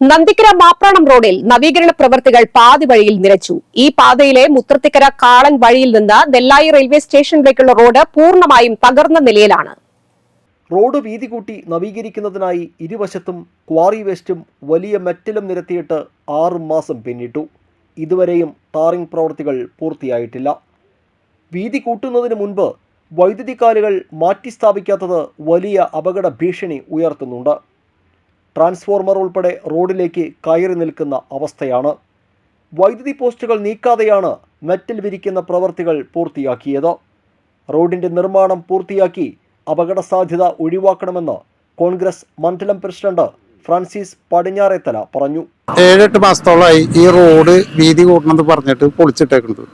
നന്ദിക്കര മാപ്രാണം റോഡിൽ നവീകരണ പ്രവൃത്തികൾ പാതി വഴിയിൽ നിലച്ചു ഈ പാതയിലെ മുത്രത്തിക്കര കാളൻ വഴിയിൽ നിന്ന് നെല്ലായി റെയിൽവേ സ്റ്റേഷനിലേക്കുള്ള റോഡ് പൂർണമായും തകർന്ന നിലയിലാണ്. റോഡ് വീതി കൂട്ടി നവീകരിക്കുന്നതിനായി ഇരുവശത്തും ക്വാറി വേസ്റ്റും വലിയ മെറ്റലും നിരത്തിയിട്ട് ആറു മാസം പിന്നിട്ടു. ഇതുവരെയും ടാറിംഗ് പ്രവൃത്തികൾ പൂർത്തിയായിട്ടില്ല. വീതി കൂട്ടുന്നതിന് മുൻപ് വൈദ്യുതി കാലുകൾ മാറ്റിസ്ഥാപിക്കാത്തത് വലിയ അപകട ഭീഷണി ഉയർത്തുന്നുണ്ട്. ട്രാൻസ്ഫോർമർ ഉൾപ്പെടെ റോഡിലേക്ക് കയറി നിൽക്കുന്ന അവസ്ഥയാണ്. വൈദ്യുതി പോസ്റ്റുകൾ നീക്കാതെയാണ് മെറ്റൽ വിരിക്കുന്ന പ്രവൃത്തികൾ പൂർത്തിയാക്കിയത്. റോഡിന്റെ നിർമ്മാണം പൂർത്തിയാക്കി അപകട സാധ്യത ഒഴിവാക്കണമെന്ന് കോൺഗ്രസ് മണ്ഡലം പ്രസിഡന്റ് ഫ്രാൻസിസ് പടിഞ്ഞാറേത്തല പറഞ്ഞു. ഏഴെട്ട് മാസത്തോളമായി ഈ റോഡ് വീതി കൂട്ടണമെന്ന് പറഞ്ഞിട്ട് പൊളിച്ചിട്ടേക്കുന്നത്.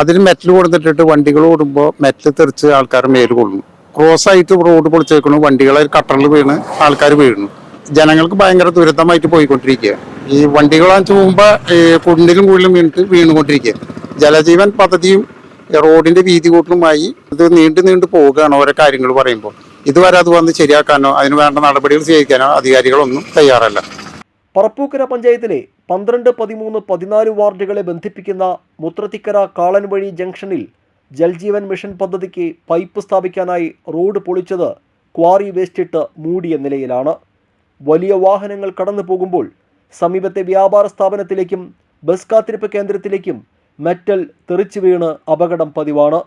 അതിന് മെറ്റൽ കൊടുത്തിട്ടിട്ട് വണ്ടികൾ ഓടുമ്പോൾ മെറ്റൽ തെറിച്ച് ആൾക്കാർ മേൽ കൊള്ളുന്നു. ക്രോസ് ആയിട്ട് റോഡ് പൊളിച്ചേക്കണു വണ്ടികൾ കട്ടറിൽ വീണ് ആൾക്കാർ വീഴുന്നു. ജനങ്ങൾക്ക് ഭയങ്കര ദുരിതമായിട്ട് പോയിക്കൊണ്ടിരിക്കുക. ഈ വണ്ടികൾ വണ്ടികളാണെന്ന് പോകുമ്പോൾ കുണ്ടിലും കൂടിലും വീണിട്ട് വീണുകൊണ്ടിരിക്കുക. ജലജീവൻ പദ്ധതിയും റോഡിന്റെ വീതി കൂട്ടലുമായി ഇത് നീണ്ടു നീണ്ടു പോവുകയാണ് ഓരോ കാര്യങ്ങൾ പറയുമ്പോൾ. ഇതുവരെ അത് വന്ന് ശരിയാക്കാനോ അതിന് വേണ്ട നടപടികൾ സ്വീകരിക്കാനോ അധികാരികളൊന്നും തയ്യാറല്ല. പറപ്പൂക്കര പഞ്ചായത്തിലെ പന്ത്രണ്ട് പതിമൂന്ന് പതിനാല് വാർഡുകളെ ബന്ധിപ്പിക്കുന്ന മുത്രത്തിക്കര കാളൻവഴി ജംഗ്ഷനിൽ ജൽജീവൻ മിഷൻ പദ്ധതിക്ക് പൈപ്പ് സ്ഥാപിക്കാനായി റോഡ് പൊളിച്ചത് ക്വാറി വേസ്റ്റിട്ട് മൂടിയ നിലയിലാണ്. വലിയ വാഹനങ്ങൾ കടന്നു പോകുമ്പോൾ സമീപത്തെ വ്യാപാര സ്ഥാപനത്തിലേക്കും ബസ് കാത്തിരിപ്പ് കേന്ദ്രത്തിലേക്കും മെറ്റൽ തെറിച്ചു വീണ് അപകടം പതിവാണ്.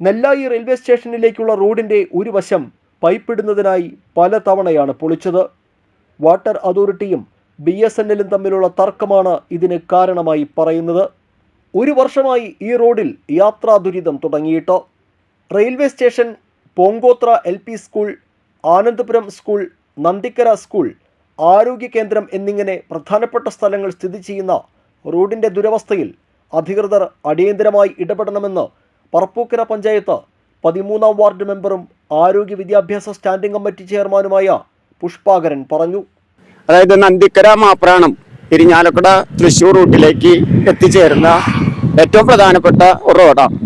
നെല്ലായി റെയിൽവേ സ്റ്റേഷനിലേക്കുള്ള റോഡിന്റെ ഒരു വശം പൈപ്പിടുന്നതിനായി പല തവണയാണ് പൊളിച്ചത്. വാട്ടർ അതോറിറ്റിയും ബി എസ് എൻ എല്ലും തമ്മിലുള്ള തർക്കമാണ് ഇതിന് കാരണമായി പറയുന്നത്. ഒരു വർഷമായി ഈ റോഡിൽ യാത്രാ ദുരിതം തുടങ്ങിയിട്ട്. Railway station Pongothra L school Anandapuram school Nandikkara school ആരോഗ്യ കേന്ദ്രം എന്നിങ്ങനെ പ്രധാനപ്പെട്ട സ്ഥലങ്ങൾ സ്ഥിതി ചെയ്യുന്ന റോഡിന്റെ ദുരവസ്ഥയിൽ അധികൃതർ അടിയന്തരമായി ഇടപെടണമെന്ന് പറപ്പൂക്കര പഞ്ചായത്ത് പതിമൂന്നാം വാർഡ് മെമ്പറും ആരോഗ്യ വിദ്യാഭ്യാസ സ്റ്റാൻഡിംഗ് കമ്മിറ്റി ചെയർമാനുമായ പുഷ്പാകരൻ പറഞ്ഞു. അതായത് നന്ദിക്കര മാപ്രാണം ഇരിഞ്ഞാലക്കുട തൃശ്ശൂർ റൂട്ടിലേക്ക് എത്തിച്ചേരുന്ന ഏറ്റവും പ്രധാനപ്പെട്ട റോഡാണ്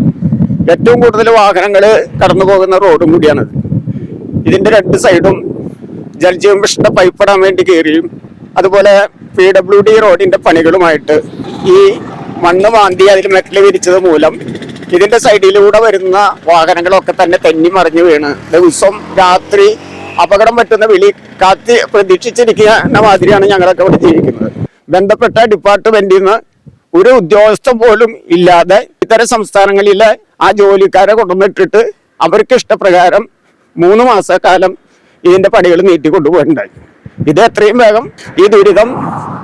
ഏറ്റവും കൂടുതൽ വാഹനങ്ങൾ കടന്നു പോകുന്ന റോഡും കൂടിയാണ് ഇതിന്റെ രണ്ട് സൈഡും ജൽജീവൻ മിഷന്റെ പൈപ്പ് ഇടാൻ വേണ്ടി കയറിയും. അതുപോലെ പി ഡബ്ല്യു ഡി റോഡിന്റെ പണികളുമായിട്ട് ഈ മണ്ണ് മാന്തി അതിൽ മെറ്റൽ വിരിച്ചത് മൂലം ഇതിന്റെ സൈഡിലൂടെ വരുന്ന വാഹനങ്ങളൊക്കെ തന്നെ തെന്നി മറിഞ്ഞു വീണ്. ദിവസം രാത്രി അപകടം പറ്റുന്ന വിളി കാത്തി പ്രതീക്ഷിച്ചിരിക്കുന്ന മാതിരിയാണ് ഞങ്ങളൊക്കെ ഇവിടെ ജീവിക്കുന്നത്. ബന്ധപ്പെട്ട ഡിപ്പാർട്ട്മെന്റിൽ നിന്ന് ഒരു ഉദ്യോഗസ്ഥ പോലും ഇല്ലാതെ ഇത്തരം സംസ്ഥാനങ്ങളിലെ ആ ജോലിക്കാരെ കൊണ്ടുവന്നിട്ടിട്ട് അവർക്ക് ഇഷ്ടപ്രകാരം മൂന്ന് മാസക്കാലം ഇതിന്റെ പണികൾ നീട്ടി കൊണ്ടുപോയിട്ടുണ്ടായി. ഇത് എത്രയും വേഗം ഈ ദുരിതം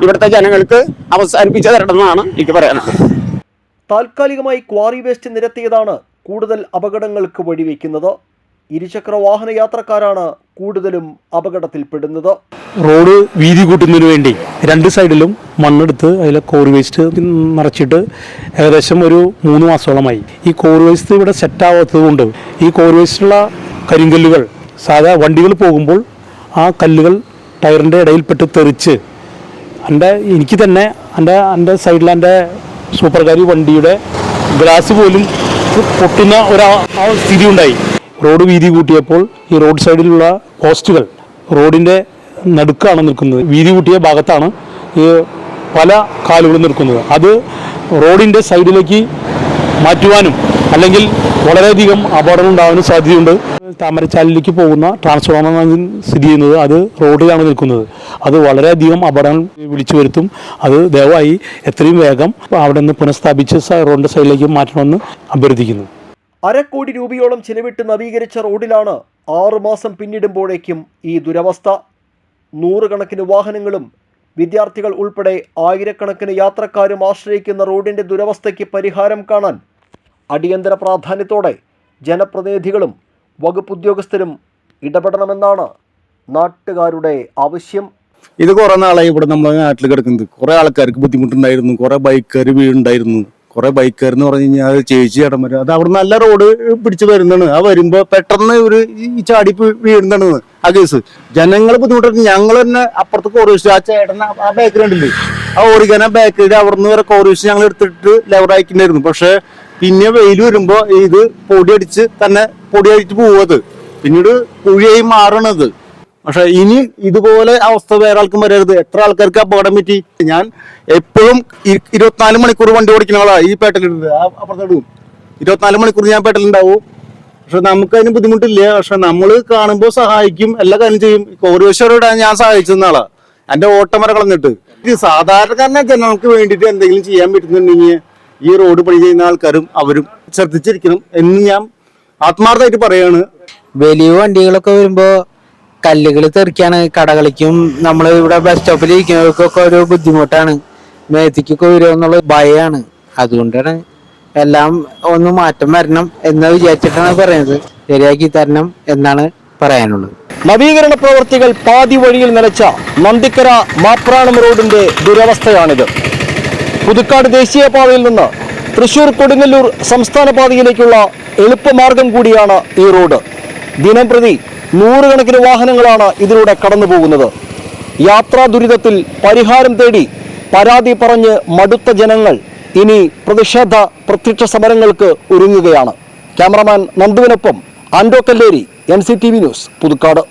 ഇവിടുത്തെ ജനങ്ങൾക്ക് അവസാനിപ്പിച്ചു തരണമെന്നാണ് എനിക്ക് പറയാനുള്ളത്. താൽക്കാലികമായി ക്വാറി വേസ്റ്റ് നിരത്തിയതാണ് കൂടുതൽ അപകടങ്ങൾക്ക് വഴിവെക്കുന്നത്. ഇരുചക്ര വാഹന യാത്രക്കാരാണ് കൂടുതലും അപകടത്തിൽപ്പെടുന്നത്. റോഡ് വീതി കൂട്ടുന്നതിന് വേണ്ടി രണ്ട് സൈഡിലും മണ്ണെടുത്ത് അതിലെ കോറി വേസ്റ്റ് നിറച്ചിട്ട് ഏകദേശം ഒരു മൂന്ന് മാസത്തോളമായി. ഈ കോറി വേസ്റ്റ് ഇവിടെ സെറ്റ് ആവാത്തത് കൊണ്ട് ഈ കോറി വേസ്റ്റുള്ള കരിങ്കല്ലുകൾ സാധാ വണ്ടികൾ പോകുമ്പോൾ ആ കല്ലുകൾ ടയറിന്റെ ഇടയിൽപ്പെട്ട് തെറിച്ച് എന്റെ എനിക്ക് തന്നെ എന്റെ എന്റെ സൈഡിൽ എന്റെ സൂപ്പർകാരി വണ്ടിയുടെ ഗ്ലാസ് പോലും പൊട്ടുന്ന ഒരു ആ സ്ഥിതി ഉണ്ടായി. റോഡ് വീതി കൂട്ടിയപ്പോൾ ഈ റോഡ് സൈഡിലുള്ള പോസ്റ്റുകൾ റോഡിന്റെ നടുക്കാണ് നിൽക്കുന്നത്. വീതി കൂട്ടിയ ഭാഗത്താണ് ഈ പല കാലുകളും നിൽക്കുന്നത്. അത് റോഡിന്റെ സൈഡിലേക്ക് മാറ്റുവാനും അല്ലെങ്കിൽ വളരെയധികം അപകടങ്ങൾ ഉണ്ടാകാൻ സാധ്യതയുണ്ട്. താമരച്ചാലിലേക്ക് പോകുന്ന ട്രാൻസ്ഫോർമർ സ്ഥിതി ചെയ്യുന്നത്. അത് റോഡിലാണ് നിൽക്കുന്നത്. അത് വളരെയധികം അപകടം വിളിച്ചു വരുത്തും. അത് ദയവായി എത്രയും വേഗം അവിടെ നിന്ന് പുനഃസ്ഥാപിച്ച് റോഡിന്റെ സൈഡിലേക്ക് മാറ്റണമെന്ന് അഭ്യർത്ഥിക്കുന്നു. അരക്കോടി രൂപയോളം ചിലവിട്ട് നവീകരിച്ച റോഡിലാണ് ആറുമാസം പിന്നിടുമ്പോഴേക്കും ഈ ദുരവസ്ഥ. നൂറുകണക്കിന് വാഹനങ്ങളും വിദ്യാർത്ഥികൾ ഉൾപ്പെടെ ആയിരക്കണക്കിന് യാത്രക്കാരും ആശ്രയിക്കുന്ന റോഡിന്റെ ദുരവസ്ഥയ്ക്ക് പരിഹാരം കാണാൻ അടിയന്തര പ്രാധാന്യത്തോടെ ജനപ്രതിനിധികളും വകുപ്പ് ഉദ്യോഗസ്ഥരും ഇടപെടണമെന്നാണ് നാട്ടുകാരുടെ ആവശ്യം. ഇത് കുറെ നാളായി ഇവിടെ നമ്മളെ നാട്ടിൽ കിടക്കുന്നത്. കുറേ ആൾക്കാർക്ക് ബുദ്ധിമുട്ടുണ്ടായിരുന്നു. കുറെ ബൈക്കുകാർ വീടുണ്ടായിരുന്നു കുറേ ബൈക്കുകാർ എന്ന് പറഞ്ഞു കഴിഞ്ഞാൽ അത് ചേച്ചി ഇടം വരും. അത് അവിടെ നല്ല റോഡ് പിടിച്ച് വരുന്നതാണ്. ആ വരുമ്പോൾ പെട്ടെന്ന് ഒരു ഈ ചാടി വീഴുന്നതാണ് ആ കേസ്. ജനങ്ങൾ ബുദ്ധിമുട്ടായിരുന്നു ഞങ്ങൾ തന്നെ അപ്പുറത്ത് കോറിവെച്ച് ആ ചേട്ടൻ ആ- ബേക്കറി ഉണ്ടല്ലേ ആ ഓടിക്കാൻ ആ ബേക്കറിയുടെ അവിടെ നിന്ന് വരെ കോറിവെച്ച് ഞങ്ങൾ എടുത്തിട്ട് ലെവർ അയക്കുന്നുണ്ടായിരുന്നു പക്ഷെ പിന്നെ വെയിൽ വരുമ്പോ ഇത് പൊടി അടിച്ച് തന്നെ പൊടി അടിച്ച് പോവത്. പിന്നീട് കുഴിയായി മാറണത്. പക്ഷെ ഇനി ഇതുപോലെ അവസ്ഥ വേറെ ആൾക്കും വരരുത്. എത്ര ആൾക്കാർക്ക് അപകടം പറ്റി? ഞാൻ എപ്പോഴും ഇരുപത്തിനാല് മണിക്കൂർ വണ്ടി ഓടിക്കുന്ന ആളാ ഈ പേട്ടലിടുന്നത്. അപ്പുറത്തോട്ട് ഇരുപത്തിനാല് മണിക്കൂർ ഞാൻ പേട്ടലുണ്ടാവും. പക്ഷെ നമുക്ക് അതിന് ബുദ്ധിമുട്ടില്ല. പക്ഷെ നമ്മൾ കാണുമ്പോൾ സഹായിക്കും. എല്ലാ കാര്യം ചെയ്യും. കോറിവേശ്വരോട് ഞാൻ സഹായിച്ചതെന്ന ആളാ. എന്റെ ഓട്ടമര കളഞ്ഞിട്ട്. സാധാരണക്കാരനെ. ജനങ്ങൾക്ക് വേണ്ടിയിട്ട് എന്തെങ്കിലും ചെയ്യാൻ പറ്റുന്നുണ്ടെങ്കിൽ ഈ റോഡ് പണി ചെയ്യുന്ന ആൾക്കാരും അവരും ശ്രദ്ധിച്ചിരിക്കണം എന്ന് ഞാൻ ആത്മാർത്ഥമായിട്ട് പറയാണ്. വലിയ വണ്ടികളൊക്കെ വരുമ്പോ കല്ലുകൾ തെറിക്കാണ് കടകളിക്കും നമ്മൾ ഇവിടെ ബസ് സ്റ്റോപ്പിൽ ഇരിക്കുന്നവർക്കൊക്കെ ഒരു ബുദ്ധിമുട്ടാണ്. മേത്തിക്കൊക്കെ വരുമെന്നുള്ള ഭയമാണ് അതുകൊണ്ടാണ് എല്ലാം ഒന്ന് മാറ്റം വരണം എന്ന് വിചാരിച്ചിട്ടാണ് പറയുന്നത്. ശരിയാക്കി തരണം എന്നാണ് പറയാനുള്ളത്. നവീകരണ പ്രവർത്തികൾ പാതി വഴിയിൽ നിലച്ച നന്ദിക്കര മാപ്രാണം റോഡിന്റെ ദുരവസ്ഥയാണിത്. പുതുക്കാട് ദേശീയപാതയിൽ നിന്ന് തൃശൂർ കൊടുങ്ങല്ലൂർ സംസ്ഥാന പാതയിലേക്കുള്ള എളുപ്പമാർഗം കൂടിയാണ് ഈ റോഡ്. ദിനം പ്രതി നൂറുകണക്കിന് വാഹനങ്ങളാണ് ഇതിലൂടെ കടന്നു പോകുന്നത് യാത്രാ ദുരിതത്തിൽ പരിഹാരം തേടി പരാതി പറഞ്ഞ് മടുത്ത ജനങ്ങൾ ഇനി പ്രതിഷേധ പ്രത്യക്ഷ സമരങ്ങൾക്ക് ഒരുങ്ങുകയാണ്. Cameraman നന്ദുവിനൊപ്പം Anto Kalleri N C T V news Puthukkad.